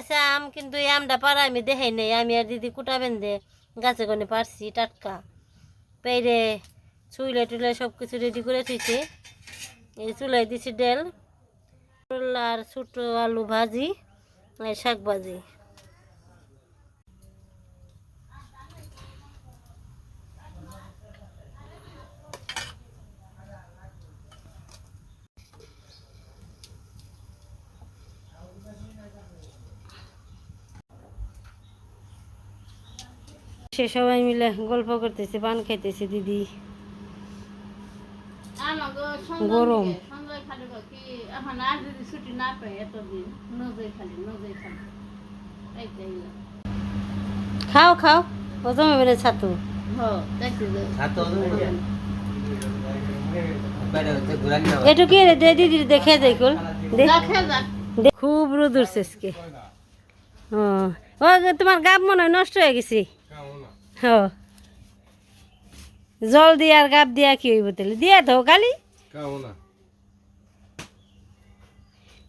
আছে, আম কিন্তু এই আমটা পারা আমি দেখাই নাই। আমি আর দিদি কুটা বেঁধে গাছে গনে পারছি টাটকা। পেরে চুলে টুলে সব কিছু রেডি করে থুইছি। এই চুলাই দিছি ডেল। আর ছোটো আলু ভাজি শাক ভাজি। সে সবাই মিলে গল্প করতেছে পান খাইতেছে দিদি। গরম। না না। খাও খাও ও জমে বেড়ে ছাতু না একটু কি রে দে দিদি দেখে যাই দে। খুব রোদ উঠছে ও তোমার গাব মনে হয় নষ্ট হয়ে গেছে। হ। জল দিয়ে আর গাব দিয়া কি হইব তাহলে? দিয়া তো কামনা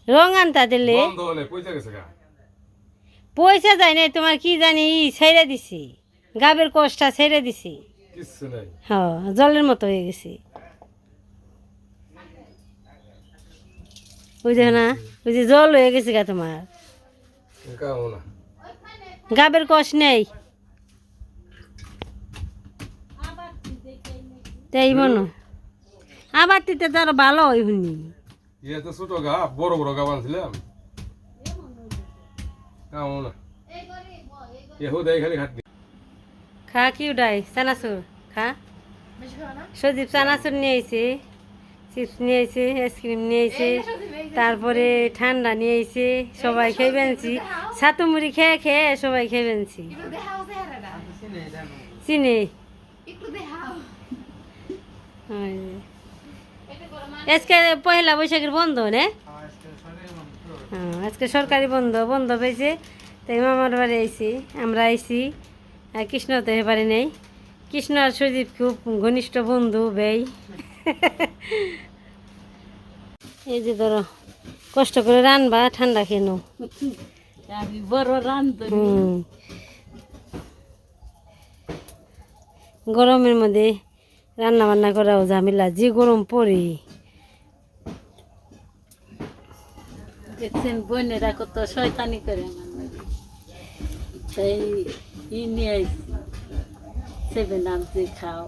রং আনতা দিলে পয়সা যায় না তোমার কি জানি ই ছেড়ে দিছি। গাবের কষ্টটা ছেড়ে দিছি। কিচ্ছু নাই। হ জলের মতো হয়ে গেছে। বুঝে না? ওই যে জল হয়ে গেছে গা তোমার। গাবের কষ নেই। তাই মনে আবার তিতে তো আরও ভালো হয় শুনি। ইয়ে তো ছোট গা বড় বড় গা বানছিলাম কামনা এহু দেয় খালি খাটনি। খা কি উঠাই চানাচুর খা। সজীব চানাচুর নিয়ে আইছে চিপস নিয়ে আইছে আইসক্রিম নিয়ে আইছে তারপরে ঠান্ডা নিয়ে আইছে সবাই খেয়ে বেনছি ছাতু মুড়ি খেয়ে খেয়ে সবাই খেয়ে বেনছি চিনি ওই যে। আজকে পয়লা বৈশাখের বন্ধ নে? হ্যাঁ, আজকে সরকারি বন্ধ বন্ধ পেয়েছে। তাই মামার বাড়ি আইসি আমরা আইসি আর কৃষ্ণ তো এবারে নেই। কৃষ্ণ আর সুদীপ খুব ঘনিষ্ঠ বন্ধু বেই। এই যে ধরো কষ্ট করে রানবা ঠান্ডা খেয়ে নাও। আমি বড় রান্ধি হুম। গরমের মধ্যে রান্না বান্না করাও ঝামেলা, যে গরম পড়ে। দেখছেন বোনেরা কত শয়তানি করে আমার নিয়ে সেভেন খাও।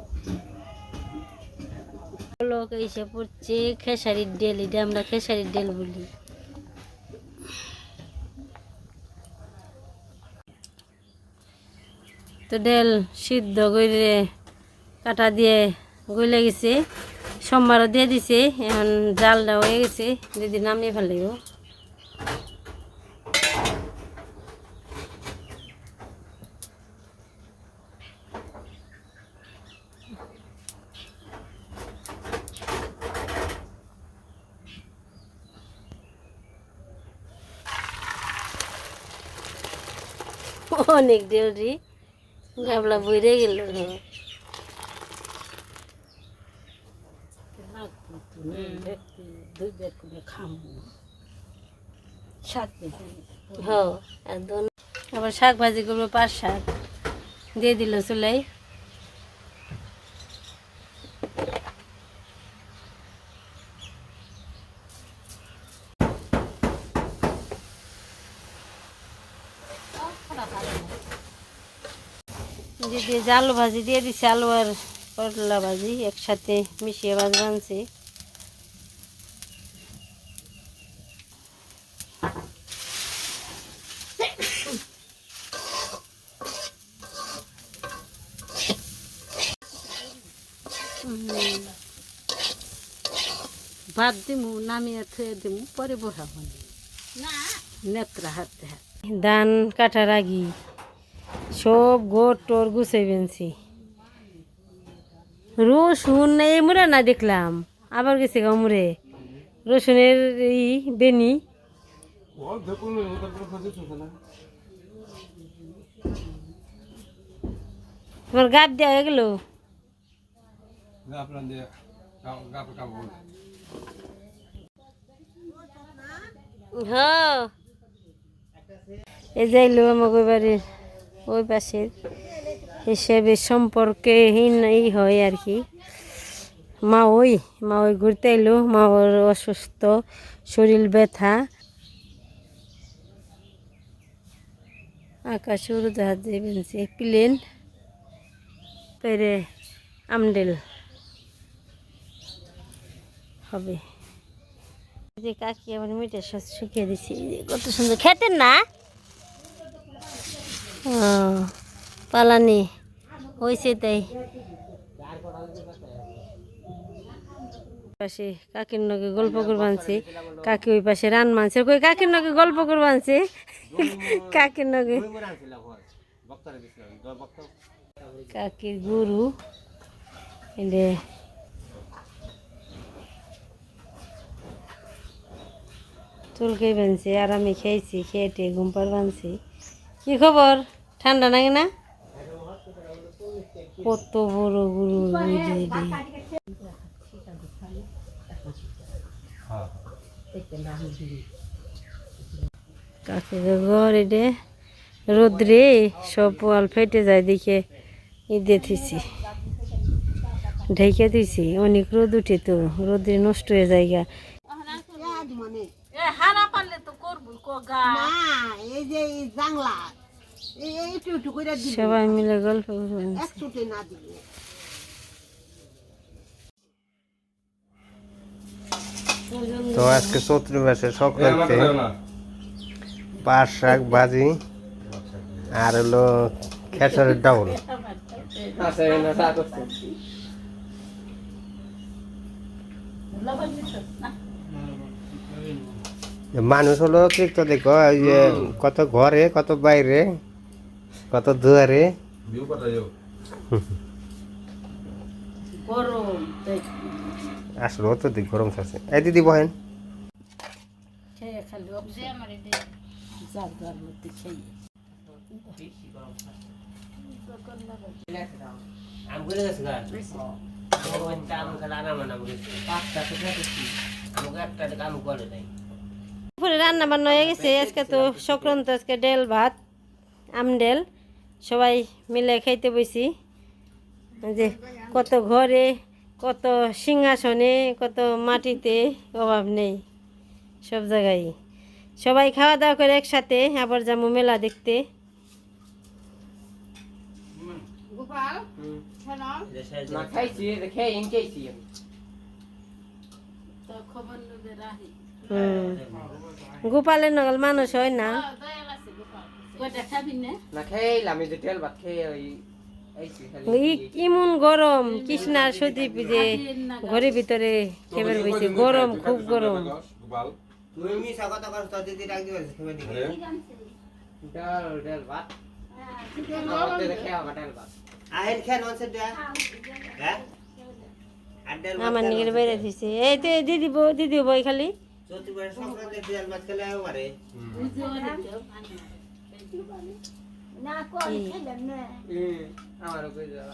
ডেল আমরা খেসারির ডেল বলি। তো ডেল সিদ্ধ করে কাটা দিয়ে গইলে গেছে, সোমবারও দিয়ে দিছে, এখন জালটা হয়ে গেছে দিদি নামিয়ে ফেলাইব অনেক দেউরি গাবলা বইরে গেল দুই বের করে খামো। সাত বেজে হ আর দোন- আবার শাক ভাজি করব পাঁচ শাক। দিয়ে দিল চুলাই। দিয়ে দিয়েছে আলু ভাজি দিয়ে দিছে আলু আর করলা ভাজি একসাথে মিশিয়ে ভাজ বানছি। ভাত দিমু, নামিয়ে থুয়ে দিমু, পরে বসাবো নেত্রা হাতে হাত। ধান কাটার আগে, সব গোট টোর গুছাই বেনছি। রসুন এই মুড়ে না দেখলাম, আবার গেছে গা মুড়ে। রসুনের এই বেনি। তোমার গাপ দেওয়া গেল। হিসেবে সম্পর্কে ই হয় আর কি। মা ওই মা ওই ঘুরতে এলো, মা ওর অসুস্থ, শরীর ব্যথা। আকাশ উড়োজাহাজে প্লেন। পেরে আমডেল। হবে। যে কাকি আমার মিটের সাথে শুকিয়ে দিছি কত সুন্দর। খেতেন না? পালানি হয়েছে তাই। পাশে কাকির নগে গল্প করবানছে কাকি ওই পাশে রান মানছে কই কাকির নগে গল্প করবানছে কাকির নগে কাকির গুরু। এলে চুলকে বানছে আর আমি খেয়েছি খেয়ে ঘুম পার বানছি। কি খবর? ঠান্ডা নাকি না? কত বড় গুরু কাকে ঘর রোদ্রে সব পোয়াল ফেটে যায় দেখে ঈদে থিছি ঢেকে দিছি অনেক রোদ উঠে তো, রোদ্রে নষ্ট হয়ে যায় গা। এ হারা পারলে তো এই যে জাংলা একটু করে দিবি। সবাই মিলে গল্প করবেন এক না দিবি। তো আজকে চৈত্র মাসের সংক্রান্তি পাট শাক ভাজি আর হলো খেসারের ডাউল। মানুষ হলো ঠিক তো দেখো ওই যে কত ঘরে কত বাইরে কত দুয়ারে আসলো তো দিক গরম আছে এই দিদি বহেন আমাকে মানে একটা আম করে নাই দুপুরে রান্না বান্না হয়ে গেছে। আজকে তো সংক্রান্ত আজকে ডেল ভাত আমডেল সবাই মিলে খাইতে বসি যে কত ঘরে কত সিংহাসনে কত মাটিতে অভাব নেই সব জায়গায়। সবাই খাওয়া দাওয়া করে একসাথে আবার যাব মেলা দেখতে। খাইছি দেখে খাইছি তো খবর হুম গোপালের নগল মানুষ হয় না। ইমন গরম কৃষ্ণার সদীপ যে ঘরের ভিতরে খেবার বইছে গরম খুব গরম। আমার নিগের বাইরে দিছে। এই তো দিদি বউ দিদি বই খালি। মাসের সংক্রান্তি দিয়াল মাছ খেলে আমারে আমারও কই যাওয়া